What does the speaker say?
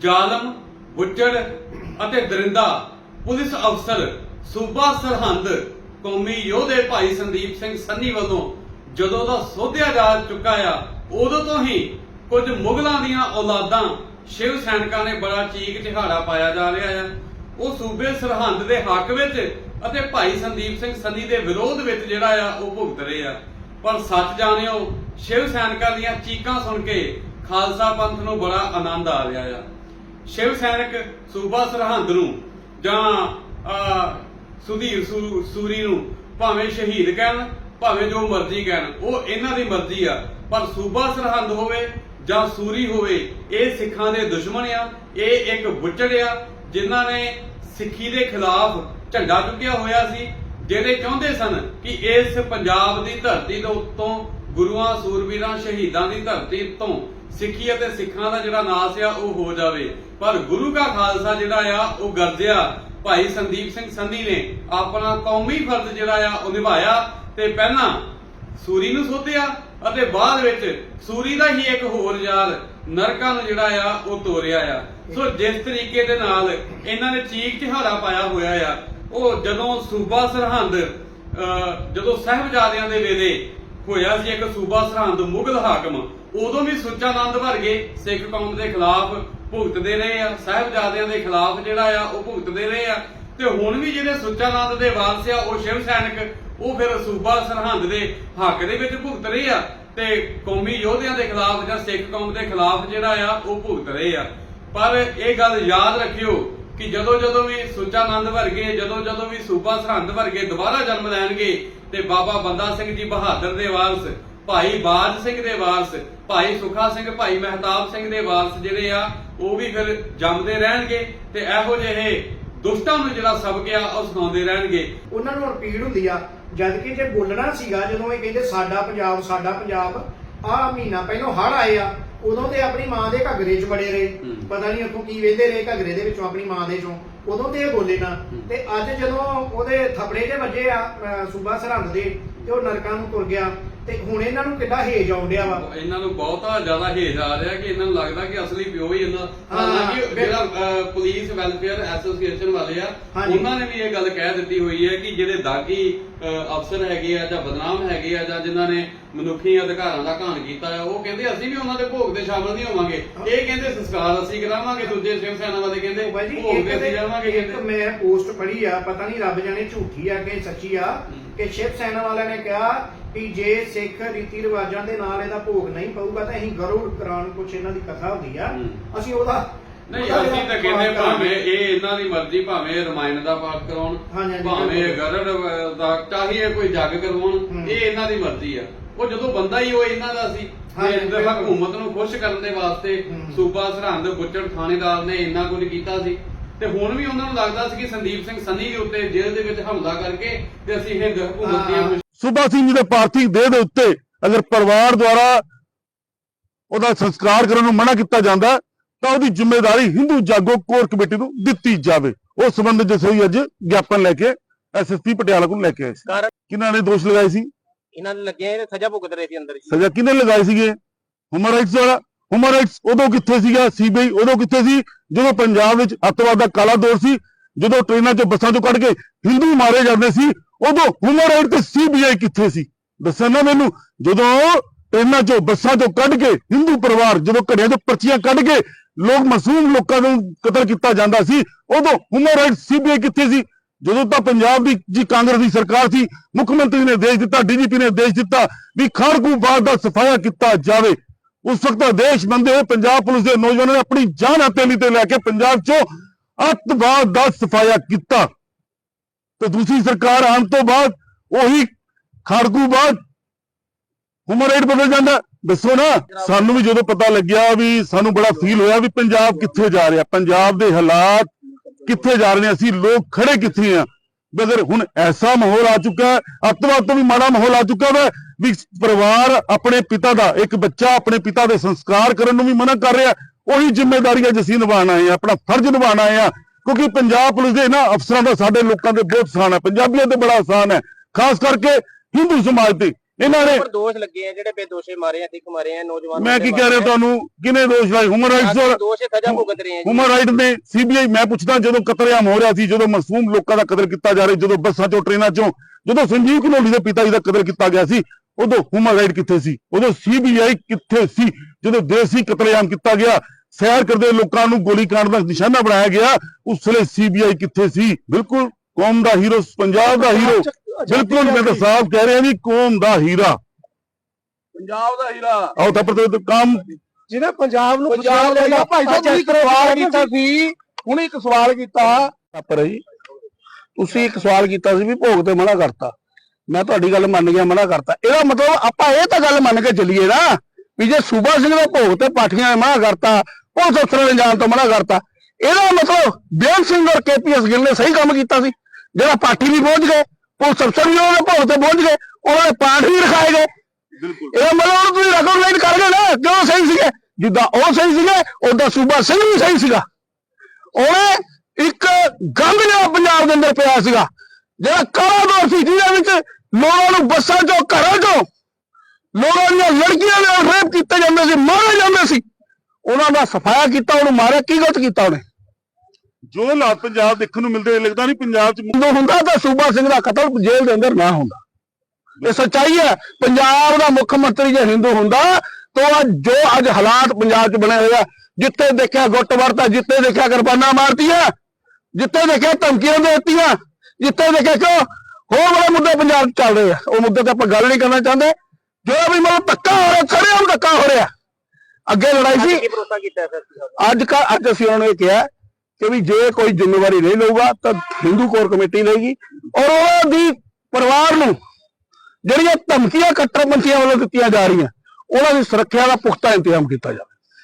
ਜ਼ਾਲਮ ਬੁੱਚੜ ਅਤੇ ਦਰਿੰਦਾ ਪੁਲਿਸ ਅਫਸਰ ਸੂਬਾ ਸਰਹੰਦ ਕੌਮੀ ਯੋਧੇ ਭਾਈ ਸੰਦੀਪ ਸਿੰਘ ਸੰਨੀ ਵੱਲੋਂ ਜਦੋਂ ਦਾ ਸੋਧਿਆ ਜਾ ਚੁੱਕਾ ਆ, ਉਦੋਂ ਤੋਂ ਹੀ ਕੁਝ ਮੁਗਲਾਂ ਦੀਆਂ ਔਲਾਦਾਂ ਸ਼ਿਵ ਸੈਨਿਕਾਂ ਨੇ ਬੜਾ ਚੀਕ ਚਿਹਾੜਾ ਪਾਇਆ ਜਾ ਰਿਹਾ ਆ। ਉਹ ਸੂਬੇ ਸਰਹੰਦ ਦੇ ਹੱਕ ਵਿੱਚ ਅਤੇ ਭਾਈ ਸੰਦੀਪ ਸਿੰਘ ਸੰਨੀ ਦੇ ਵਿਰੋਧ ਵਿੱਚ ਜਿਹੜਾ ਆ, ਉਹ ਭੁਗਤ ਰਹੇ ਆ। ਪਰ ਸੱਚ ਜਾਣਿਓ, ਸ਼ਿਵ ਸੈਨਿਕਾਂ ਦੀਆਂ ਚੀਕਾਂ ਸੁਣ ਕੇ ਖਾਲਸਾ ਪੰਥ ਨੂੰ ਬੜਾ ਆਨੰਦ ਆ ਰਿਹਾ ਆ। ਸ਼ਿਵ ਸੈਨਿਕ ਸੂਬਾ ਸਰਹੰਦ ਨੂੰ ਜਾਂ ਸੁਧੀਰ ਸੂਰੀ ਨੂੰ ਭਾਵੇਂ ਸ਼ਹੀਦ ਕਹਿਣ, ਭਾਵੇਂ ਜੋ ਮਰਜ਼ੀ ਕਹਿਣ, ਉਹ ਇਹਨਾਂ ਦੀ ਮਰਜ਼ੀ ਆ। ਪਰ ਸੂਬਾ ਸਰਹੰਦ ਹੋਵੇ ਜਾਂ ਸੂਰੀ ਹੋਵੇ, ਇਹ ਸਿੱਖਾਂ ਦੇ ਦੁਸ਼ਮਣ ਆ। ਇਹ ਇੱਕ ਬੁੱਚੜ ਆ, ਜਿਨ੍ਹਾਂ ਨੇ ਸਿੱਖੀ ਦੇ ਖਿਲਾਫ ਝੰਡਾ ਚੁੱਕਿਆ ਹੋਇਆ ਸੀ ਜਿਹੜੇ ਚਾਹੁੰਦੇ ਸਨ ਕਿ ਇਸ ਪੰਜਾਬ ਦੀ ਧਰਤੀ ਦੇ ਉੱਤੋਂ ਗੁਰੂਆਂ, ਸੂਰਬੀਰਾਂ, ਸ਼ਹੀਦਾਂ ਦੀ ਧਰਤੀ ਤੋਂ ਸਿੱਖੀ ਅਤੇ ਸਿੱਖਾਂ ਦਾ ਜਿਹੜਾ ਨਾਸ ਆ, ਉਹ ਹੋ ਜਾਵੇ। ਪਰ ਗੁਰੂ ਕਾ ਖਾਲਸਾ ਜਿਹੜਾ ਆ, ਉਹ ਗਰਜਿਆ। ਭਾਈ ਸੰਦੀਪ ਸਿੰਘ ਸੰਧੀ ਨੇ ਆਪਣਾ ਕੌਮੀ ਫਰਜ਼ ਜਿਹੜਾ ਆ, ਉਹ ਨਿਭਾਇਆ ਤੇ ਪਹਿਲਾਂ ਸੂਰੀ ਨੂੰ ਸੋਧਿਆ ਅਤੇ ਬਾਅਦ ਵਿੱਚ ਸੂਰੀ ਦਾ ਹੀ ਇੱਕ ਹੋਰ ਯਾਰ ਨਰਕਾਂ ਨੂੰ ਜਿਹੜਾ ਆ, ਉਹ ਤੋਰਿਆ ਆ। ਸੋ ਜਿਸ ਤਰੀਕੇ ਦੇ ਨਾਲ ਇਹਨਾਂ ਨੇ ਚੀਕ ਚਿਹਾੜਾ ਪਾਇਆ ਹੋਇਆ ਆ, ਉਹ ਜਦੋਂ ਸੂਬਾ ਸਰਹੰਦ ਜਦੋਂ ਸਾਹਿਬਜ਼ਾਦਿਆਂ ਦੇ ਵੇਲੇ ਹੋਇਆ ਸੀ ਇੱਕ ਸੂਬਾ ਸਰਹੰਦ ਮੁਗਲ ਹਾਕਮ ਉਦੋਂ ਵੀ ਸੁੱਚਾਨੰਦ ਵਰਗੇ ਸਿੱਖ ਕੌਮ ਦੇ ਖਿਲਾਫ ਭੁਗਤਦੇ ਰਹੇ ਆ। ਸਾਹਿਬਜ਼ਾਦਿਆਂ ਦੇ ਖਿਲਾਫ ਜਿਹੜਾ ਆ, ਉਹ ਭੁਗਤਦੇ ਰਹੇ ਆ। ਤੇ ਹੁਣ ਵੀ ਜਿਹੜੇ ਸੁੱਚਾਨੰਦ ਦੇ ਵਾਰਸ ਆ, ਉਹ ਸ਼ਿਵ ਸੈਨਿਕ, ਉਹ ਫਿਰ ਸੂਬਾ ਸਰਹੰਦ ਦੇ ਹੱਕ ਦੇ ਵਿੱਚ ਭੁਗਤ ਰਹੇ ਆ। ਤੇ ਕੌਮੀ ਯੋਧਿਆਂ ਦੇ ਖਿਲਾਫ ਜਾਂ ਸਿੱਖ ਕੌਮ ਦੇ ਖਿਲਾਫ ਜਿਹੜਾ ਆ, ਉਹ ਭੁਗਤ ਰਹੇ ਆ। ਪਰ ਇਹ ਗੱਲ ਯਾਦ ਰੱਖਿਓ ਕਿ ਜਦੋਂ ਜਦੋਂ ਵੀ ਸੁੱਚਾਨੰਦ ਵਰਗੇ ਜਦੋਂ ਜਦੋਂ ਵੀ ਸੂਬਾ ਸਰਹੰਦ ਵਰਗੇ ਦੁਬਾਰਾ ਜਨਮ ਲੈਣਗੇ, ਤੇ ਬਾਬਾ ਬੰਦਾ ਸਿੰਘ ਜੀ ਬਹਾਦਰ ਦੇ ਵਾਰਸ ਭਾਈ ਬਾਜ ਸਿੰਘ ਦੇ ਵਾਰਸ ਭਾਈ ਸੁਖਾ ਸਿੰਘ ਭਾਈ ਮਹਿਤਾਬ ਸਿੰਘ ਦੇ ਵਾਰਸ ਜਿਹੜੇ ਆ ਉਹ ਵੀ ਫਿਰ ਜੰਮਦੇ ਰਹਿਣਗੇ ਤੇ ਇਹੋ ਜਿਹੇ ਦੁਸ਼ਟਾਂ ਨੂੰ ਜਿਹੜਾ ਸਬਕ ਆ ਉਹ ਸੁਣਾਉਂਦੇ ਰਹਿਣਗੇ ਉਹਨਾਂ ਨੂੰ ਰਿਪੀਟ ਹੁੰਦੀ ਆ ਜਦ ਕਿ ਜੇ ਬੋਲਣਾ ਸੀਗਾ ਜਦੋਂ ਇਹ ਕਹਿੰਦੇ ਸਾਡਾ ਪੰਜਾਬ ਸਾਡਾ ਪੰਜਾਬ ਆਹ ਮਹੀਨਾ ਪਹਿਲਾਂ ਹੜ ਆਏ ਆ ਉਦੋਂ ਤੇ ਆਪਣੀ ਮਾਂ ਦੇ ਘੱਗਰੇ 'ਚ ਬੜੇ ਰਹੇ। ਪਤਾ ਨਹੀਂ ਉੱਥੋਂ ਕੀ ਵੇਂਦੇ ਰਹੇ ਘੱਗਰੇ ਦੇ ਵਿੱਚੋਂ ਆਪਣੀ ਮਾਂ ਦੇ ਚੋਂ ਉਦੋਂ ਤੇ ਇਹ ਬੋਲੇ ਨਾ। ਤੇ ਅੱਜ ਜਦੋਂ ਉਹਦੇ ਥਪੜੇ ਦੇ ਵੱਜੇ ਆ ਸੂਬਾ ਸਰਹੰਦ ਦੇ ਤੇ ਉਹ ਨਰਕਾਂ ਨੂੰ ਤੁਰ ਗਿਆ ਤੇ ਹੁਣ ਇਹਨਾਂ ਨੂੰ ਕਿੱਡਾ ਹੇਜ ਆਉਂਦਿਆ ਵਾ ਇਹਨਾਂ ਨੂੰ ਬਹੁਤਾ ਜ਼ਿਆਦਾ ਹੇਜ ਆ ਰਿਹਾ ਕਿ ਇਹਨਾਂ ਨੂੰ ਲੱਗਦਾ ਕਿ ਅਸਲੀ ਪਿਓ ਹੀ ਇਹਨਾਂ ਹਾਲਾਂਕਿ ਜਿਹੜਾ। ਅਹ, ਪੁਲਿਸ ਵੈਲਫੇਅਰ ਐਸੋਸੀਏਸ਼ਨ ਵਾਲੇ ਆ ਹਾਂਜੀ। ਉਹਨਾਂ ਨੇ ਵੀ ਇਹ ਗੱਲ ਕਹਿ ਦਿੱਤੀ ਹੋਈ ਹੈ ਕਿ ਜਿਹੜੇ ਦਾਗੀ ਅਫਸਰ ਹੈਗੇ ਆ ਜਾਂ ਬਦਨਾਮ ਹੈਗੇ ਆ ਜਾਂ ਜਿਨ੍ਹਾਂ ਨੇ ਮਨੁੱਖੀ ਅਧਿਕਾਰਾਂ ਦਾ ਘਾਣ ਕੀਤਾ ਆ ਉਹ ਕਹਿੰਦੇ ਅਸੀਂ ਵੀ ਉਹਨਾਂ ਦੇ ਭੋਗ ਤੇ ਸ਼ਾਮਲ ਨਹੀਂ ਹੋਵਾਂਗੇ। ਇਹ ਕਹਿੰਦੇ ਸੰਸਕਾਰ ਅਸੀਂ ਕਰਾਵਾਂਗੇ ਦੂਜੇ ਸ਼ਿਵ ਸੈਨਾ ਵਾਲੇ ਕਹਿੰਦੇ ਭੋਗ ਤੇ ਅਸੀਂ ਜਾਵਾਂਗੇ ਇੱਕ ਕਹਿੰਦੇ। ਮੈਂ ਪੋਸਟ ਪੜ੍ਹੀ ਆ ਪਤਾ ਨਹੀਂ ਰੱਬ ਜਾਣੇ ਝੂਠੀ ਆ ਕਿ ਸੱਚੀ ਆ ਕਿ ਸ਼ਿਵ ਸੈਨਾ ਵਾਲਿਆਂ ਨੇ ਕਿਹਾ ਕਿ ਜੇ ਸਿੱਖ ਰੀਤੀ ਰਿਵਾਜਾਂ ਦੇ ਨਾਲ ਇਹਦਾ ਭੋਗ ਨਹੀਂ ਪਊਗਾ ਤਾਂ ਅਸੀਂ ਗਰੁੜ ਕਰਾਉਣ ਕੁਛ ਇਹਨਾਂ ਦੀ ਕਥਾ ਹੁੰਦੀ ਆ। ਅਸੀਂ ਉਹਦਾ ਨਹੀਂ ਅਸੀਂ ਤਾਂ ਕਹਿੰਦੇ ਭਾਵੇਂ। ਇਹ ਇਹਨਾਂ ਦੀ ਮਰਜ਼ੀ ਭਾਵੇਂ ਰਮਾਇਣ ਦਾ ਪਾਠ ਕਰਾਉਣ ਹਾਂਜੀ, ਹਾਂਜੀ, ਭਾਵੇਂ। ਗਰੜ ਦਾ ਚਾਹੀਏ ਕੋਈ ਜੱਗ ਕਰਵਾਉਣ ਹੂੰ। ਇਹ ਇਹਨਾਂ ਦੀ ਮਰਜ਼ੀ ਆ ਉਹ ਜਦੋਂ ਬੰਦਾ ਹੀ ਉਹ ਇਹਨਾਂ ਦਾ ਸੀ ਹਾਂਜੀ, ਤੇ ਬਿਲਕੁਲ। ਹਕੂਮਤ ਨੂੰ ਖੁਸ਼ ਕਰਨ ਦੇ ਵਾਸਤੇ ਹੂੰ। ਸੂਬਾ ਸਰਹੰਦ ਬੁੱਚੜ ਥਾਣੇਦਾਰ ਨੇ ਇੰਨਾ ਕੁਝ ਕੀਤਾ ਸੀ ਤੇ ਹੁਣ ਵੀ ਉਹਨਾਂ ਨੂੰ ਲੱਗਦਾ ਸੀ ਕਿ ਸੰਦੀਪ ਸਿੰਘ ਸੰਨੀ ਦੇ ਉੱਤੇ ਜੇਲ੍ਹ ਦੇ ਵਿੱਚ ਹਮਲਾ ਕਰਕੇ ਤੇ ਅਸੀਂ ਹਿੰਦ ਹਕੂਮਤ ਦੀਆਂ ਹਾਂ। ਸੁਭਾ ਸਿੰਘ ਜੀ ਦੇ ਪਾਰਥਿਵ ਦੇਹ ਦੇ ਉੱਤੇ ਅਗਰ ਪਰਿਵਾਰ ਦੁਆਰਾ ਉਹਦਾ ਸੰਸਕਾਰ ਕਰਨ ਨੂੰ ਮਨਾ ਕੀਤਾ ਜਾਂਦਾ ਹੈ, ਤਾਂ ਉਹਦੀ ਜ਼ਿੰਮੇਵਾਰੀ ਹਿੰਦੂ ਜਾਗੋ ਕੋਰ ਕਮੇਟੀ ਨੂੰ ਦਿੱਤੀ ਜਾਵੇ। ਉਸ ਸੰਬੰਧ ਵਿੱਚ ਅਸੀਂ ਅੱਜ ਗਿਆਪਨ ਲੈ ਕੇ ਐਸਐਸਪੀ ਪਟਿਆਲਾ ਕੋਲ ਲੈ ਕੇ ਆਏ ਸੀ। ਕਿਹਨਾਂ ਨੇ ਦੋਸ਼ ਲਗਾਏ ਸੀ? ਇਹਨਾਂ ਨੇ ਲੱਗੇ ਨੇ ਸਜ਼ਾ ਭੁਗਤ ਰਹੇ ਸੀ ਅੰਦਰ ਜੀ। ਸਜ਼ਾ ਕਿਹਨੇ ਲਗਾਏ ਸੀਗੇ? ਹਿਊਮਨ ਰਾਈਟਸ ਵਾਲਾ ਹਿਊਮਨ ਰਾਈਟਸ ਉਦੋਂ ਕਿੱਥੇ ਸੀਗਾ? ਸੀਬੀਆਈ ਉਦੋਂ ਕਿੱਥੇ ਸੀ? ਜਦੋਂ ਪੰਜਾਬ ਵਿੱਚ ਅੱਤਵਾਦ ਦਾ ਕਾਲਾ ਦੌਰ ਸੀ ਜਦੋਂ ਟ੍ਰੇਨਾਂ 'ਚ ਬੱਸਾਂ 'ਚੋਂ ਕੱਢ ਕੇ ਹਿੰਦੂ ਮਾਰੇ ਜਾਂਦੇ ਸੀ ਉਦੋਂ ਹਿਊਮਨ ਰਾਈਟ ਤੇ ਸੀਬੀਆਈ ਕਿੱਥੇ ਸੀ? ਦੱਸਣ ਨਾ ਮੈਨੂੰ ਜਦੋਂ ਟ੍ਰੇਨਾਂ 'ਚੋਂ ਬੱਸਾਂ 'ਚੋਂ ਕੱਢ ਕੇ ਹਿੰਦੂ ਪਰਿਵਾਰ ਜਦੋਂ ਘੜਿਆਂ 'ਚੋਂ ਪਰਚੀਆਂ ਕੱਢ ਕੇ ਲੋਕ ਮਾਸੂਮ ਲੋਕਾਂ ਨੂੰ ਕਤਲ ਕੀਤਾ ਜਾਂਦਾ ਸੀ। ਉਦੋਂ ਹਿਊਮਨ ਰਾਈਟ ਸੀਬੀਆਈ ਕਿੱਥੇ ਸੀ? ਜਦੋਂ ਤਾਂ ਪੰਜਾਬ ਦੀ ਜੀ ਕਾਂਗਰਸ ਦੀ ਸਰਕਾਰ ਸੀ, ਮੁੱਖ ਮੰਤਰੀ ਨੇ ਦੇਸ਼ ਦਿੱਤਾ ਡੀਜੀਪੀ ਨੇ ਦੇਸ਼ ਦਿੱਤਾ ਵੀ ਖਾੜਕੂ ਬਾਦ ਦਾ ਸਫਾਇਆ ਕੀਤਾ ਜਾਵੇ। ਉਸ ਵਕਤ ਦੇਸ਼ ਬੰਦੇ ਹੋਏ, ਪੰਜਾਬ ਪੁਲਿਸ ਦੇ ਨੌਜਵਾਨਾਂ ਨੇ ਆਪਣੀ ਜਾਨ ਹਥੇਲੀ ਤੇ ਲੈ ਕੇ ਪੰਜਾਬ 'ਚੋਂ ਅੱਤਵਾਦ ਦਾ ਸਫਾਇਆ ਕੀਤਾ। ਤੇ ਦੂਸਰੀ ਸਰਕਾਰ ਆਉਣ ਤੋਂ ਬਾਅਦ ਉਹੀ ਖਾੜਕੂ ਬਾਦ ਹਿਊਮਨ ਰਾਈਟ ਬਦਲ ਜਾਂਦਾ। ਦੱਸੋ ਨਾ, ਸਾਨੂੰ ਵੀ ਜਦੋਂ ਪਤਾ ਲੱਗਿਆ ਵੀ ਸਾਨੂੰ ਬੜਾ ਫੀਲ ਹੋਇਆ ਵੀ ਪੰਜਾਬ ਕਿੱਥੇ ਜਾ ਰਿਹਾ, ਪੰਜਾਬ ਦੇ ਹਾਲਾਤ ਕਿੱਥੇ ਜਾ ਰਹੇ ਨੇ, ਅਸੀਂ ਲੋਕ ਖੜੇ ਕਿੱਥੇ ਆ? ਬਗਰ ਹੁਣ ਐਸਾ ਮਾਹੌਲ ਆ ਚੁੱਕਾ ਹੈ, ਅੱਤਵਾਦ ਤੋਂ ਵੀ ਮਾੜਾ ਮਾਹੌਲ ਆ ਚੁੱਕਾ ਹੈ ਵੀ ਪਰਿਵਾਰ ਆਪਣੇ ਪਿਤਾ ਦਾ, ਇੱਕ ਬੱਚਾ ਆਪਣੇ ਪਿਤਾ ਦੇ ਸੰਸਕਾਰ ਕਰਨ ਨੂੰ ਵੀ ਮਨਾ ਕਰ ਰਿਹਾ, ਉਹੀ ਜ਼ਿੰਮੇਵਾਰੀ ਅੱਜ ਅਸੀਂ ਨਿਭਾਉਣ ਆਏ ਆ ਆਪਣਾ ਫਰਜ਼ ਨਿਭਾਉਣ ਆਏ ਆ ਕਿਉਂਕਿ ਪੰਜਾਬ ਪੁਲਿਸ ਦੇ ਨਾ ਅਫਸਰਾਂ ਦਾ ਸਾਡੇ ਲੋਕਾਂ ਦੇ ਬਹੁਤ ਆਸਾਨ ਹੈ, ਪੰਜਾਬੀਆਂ ਤੇ ਬੜਾ ਆਸਾਨ ਹੈ, ਖਾਸ ਕਰਕੇ ਹਿੰਦੂ ਸਮਾਜ ਤੇ। ਇਹਨਾਂ ਨੇ ਪਰ ਦੋਸ਼ ਲੱਗੇ ਆ ਜਿਹੜੇ ਬੇਦੋਸ਼ੇ ਮਾਰੇ ਆ ਸਿੱਖ ਮਾਰੇ ਆ ਨੌਜਵਾਨ ਮੈਂ ਕੀ ਕਹਿ ਰਿਹਾ ਤੁਹਾਨੂੰ? ਕਿਹਨੇ ਦੋਸ਼ ਲਾਏ? ਹਿਊਮਨ ਰਾਈਟਸ ਔਰ ਦੋਸ਼ ਸਜ਼ਾ ਭੁਗਤ ਰਹੇ ਆ ਹਿਊਮਨ ਰਾਈਟ ਨੇ ਸੀਬੀਆਈ ਮੈਂ ਪੁੱਛਦਾ ਜਦੋਂ ਕਤਲੇਆਮ ਹੋ ਰਿਹਾ ਸੀ ਜਦੋਂ ਮਾਸੂਮ ਲੋਕਾਂ ਦਾ ਕਤਲ ਕੀਤਾ ਜਾ ਰਿਹਾ ਜਦੋਂ ਬੱਸਾਂ ਚੋਂ ਟ੍ਰੇਨਾਂ ਚੋਂ ਜਦੋਂ ਸੰਜੀਵ ਘਨੌਲੀ ਦੇ ਪਿਤਾ ਜੀ ਦਾ ਕਤਲ ਕੀਤਾ ਗਿਆ ਸੀ ਉਦੋਂ ਹਿਊਮਨ ਰਾਈਟ ਕਿੱਥੇ ਸੀ? ਉਦੋਂ ਸੀਬੀਆਈ ਕਿੱਥੇ ਸੀ? ਜਦੋਂ ਦੇਸੀ ਕਤਲੇਆਮ ਕੀਤਾ ਗਿਆ ਸੈਰ ਕਰਦੇ ਲੋਕਾਂ ਨੂੰ ਗੋਲੀ ਕਾਂਡ ਦਾ ਨਿਸ਼ਾਨਾ ਬਣਾਇਆ ਗਿਆ ਉਸ ਵੇਲੇ ਸੀਬੀਆਈ ਕਿੱਥੇ ਸੀ? ਬਿਲਕੁਲ ਕੌਮ ਦਾ ਹੀਰੋ ਪੰਜਾਬ ਦਾ ਹੀਰੋ। ਬਿਲਕੁਲ ਮੈਂ ਤਾਂ ਸਾਫ਼ ਕਹਿ ਰਿਹਾ ਵੀ ਕੌਮ ਦਾ ਹੀਰਾ। ਪੰਜਾਬ ਦਾ ਹੀਰਾ। ਆਓ ਤਾਂ ਪਰ ਕੰਮ। ਜਿਹਨੇ ਪੰਜਾਬ ਨੂੰ ਪੰਜਾਬ ਦਾ ਹੀਰਾ, ਭਾਈ ਸਾਹਿਬ, ਤੁਸੀਂ ਸਵਾਲ ਕੀਤਾ ਸੀ ਹੁਣ ਇੱਕ ਸਵਾਲ ਕੀਤਾ। ਪਰ ਜੀ ਤੁਸੀਂ ਇੱਕ ਸਵਾਲ ਕੀਤਾ ਸੀ ਵੀ ਭੋਗ ਤੇ ਮਨਾ ਕਰਤਾ। ਮੈਂ ਤੁਹਾਡੀ ਗੱਲ ਮੰਨ ਗਿਆ ਮਨਾ ਕਰਤਾ। ਇਹਦਾ ਮਤਲਬ ਆਪਾਂ ਇਹ ਤਾਂ ਗੱਲ ਮੰਨ ਕੇ ਚੱਲੀਏ ਨਾ ਵੀ ਜੇ ਸੂਬਾ ਸਿੰਘ ਦੇ ਭੋਗ ਤੇ ਪਾਠੀਆਂ ਨੇ ਮਨਾ ਕਰਤਾ ਪੁਲਿਸ ਅਫਸਰਾਂ ਨੇ ਜਾਣ ਤੋਂ ਮਨਾ ਕਰਤਾ ਇਹਦਾ ਮਤਲਬ ਬੇਅੰਤ ਸਿੰਘ ਔਰ ਕੇਪੀਐਸ ਗਿੱਲ ਨੇ ਸਹੀ ਕੰਮ ਕੀਤਾ ਸੀ। ਜਿਹੜਾ ਪਾਠੀ ਵੀ ਪਹੁੰਚ ਗਏ। ਪੁਲਿਸ ਅਫਸਰ ਵੀ ਉਹਨਾਂ ਦੇ ਭੋਗ ਤੇ ਪਹੁੰਚ ਗਏ ਉਹਨਾਂ ਦੇ ਪਾਠ ਵੀ ਰਖਾਏ ਗਏ। ਇਹਦਾ ਮਤਲਬ ਤੁਸੀਂ ਰੈਕੋਗਨਾਈਜ਼ ਕਰ ਗਏ ਨਾ ਕਿਉਂ ਸਹੀ ਸੀਗੇ। ਜਿੱਦਾਂ ਉਹ ਸਹੀ ਸੀਗੇ ਉਦਾਂ ਸੂਬਾ ਸਿੰਘ ਵੀ ਸਹੀ ਸੀਗਾ। ਉਹਨੇ ਇੱਕ ਗੰਦ ਲਿਆ ਪੰਜਾਬ ਦੇ ਅੰਦਰ ਪਿਆ ਸੀਗਾ ਜਿਹੜਾ ਕਾਲਾ ਦੌਰ ਸੀ ਜਿਹਦੇ ਵਿੱਚ ਲੋਕਾਂ ਨੂੰ ਬੱਸਾਂ ਚੋਂ ਘਰਾਂ ਚੋਂ ਲੋਕਾਂ ਦੀਆਂ ਲੜਕੀਆਂ ਨਾਲ ਰੇਪ ਕੀਤੇ ਜਾਂਦੇ ਸੀ ਮਾਰੇ ਜਾਂਦੇ ਸੀ। ਉਹਨਾਂ ਦਾ ਸਫਾਇਆ ਕੀਤਾ ਉਹਨੂੰ ਮਾਰਿਆ ਕੀ ਗਲਤ ਕੀਤਾ ਉਹਨੇ? ਜੋ ਹਾਲਾਤ ਪੰਜਾਬ ਦੇਖਣ ਨੂੰ ਮਿਲਦੇ ਲੱਗਦਾ ਨਹੀਂ ਪੰਜਾਬ 'ਚ ਜਦੋਂ ਹੁੰਦਾ ਤਾਂ ਸੂਬਾ ਸਿੰਘ ਦਾ ਕਤਲ ਜੇਲ੍ਹ ਦੇ ਅੰਦਰ ਨਾ ਹੁੰਦਾ। ਇਹ ਸੱਚਾਈ ਹੈ ਪੰਜਾਬ ਦਾ ਮੁੱਖ ਮੰਤਰੀ ਜੇ ਹਿੰਦੂ ਹੁੰਦਾ ਤਾਂ ਅੱਜ ਜੋ ਅੱਜ ਹਾਲਾਤ ਪੰਜਾਬ 'ਚ ਬਣੇ ਹੋਏ ਆ ਜਿੱਥੇ ਦੇਖਿਆ ਗੁੱਟ ਵਰਤਾ ਜਿੱਥੇ ਦੇਖਿਆ ਕਿਰਪਾਨਾਂ ਮਾਰਤੀਆਂ ਜਿੱਥੇ ਦੇਖਿਆ ਧਮਕੀਆਂ ਦੇ ਦਿੱਤੀਆਂ ਜਿੱਥੇ ਦੇਖਿਆ ਕਿਉਂ? ਹੋਰ ਬੜੇ ਮੁੱਦੇ ਪੰਜਾਬ 'ਚ ਚੱਲ ਰਹੇ ਆ। ਉਹ ਮੁੱਦੇ ਤੇ ਆਪਾਂ ਗੱਲ ਨਹੀਂ ਕਰਨਾ ਚਾਹੁੰਦੇ। ਜੋ ਵੀ ਮਤਲਬ ਧੱਕਾ ਹੋ ਰਿਹਾ ਖੜੇ ਹੋ ਧੱਕਾ ਹੋ ਰਿਹਾ। ਅੱਗੇ ਲੜਾਈ ਸੀ। ਕੀ ਅੱਜ ਕਾ ਅੱਜ ਅਸੀਂ ਉਹਨਾਂ ਨੂੰ ਇਹ ਕਿਹਾ ਕਿ ਵੀ ਜੇ ਕੋਈ ਜ਼ਿੰਮੇਵਾਰੀ ਨਹੀਂ ਲਊਗਾ ਤਾਂ ਹਿੰਦੂ ਕੋਰ ਕਮੇਟੀ ਲਏਗੀ। ਔਰ ਉਹਨਾਂ ਦੀ ਪਰਿਵਾਰ ਨੂੰ ਜਿਹੜੀਆਂ ਧਮਕੀਆਂ, ਕੱਟੜਪੰਥੀਆਂ ਵੱਲੋਂ ਦਿੱਤੀਆਂ ਜਾ ਰਹੀਆਂ, ਉਹਨਾਂ ਦੀ ਸੁਰੱਖਿਆ ਦਾ ਪੁਖਤਾ ਇੰਤਜ਼ਾਮ ਕੀਤਾ ਜਾਵੇ।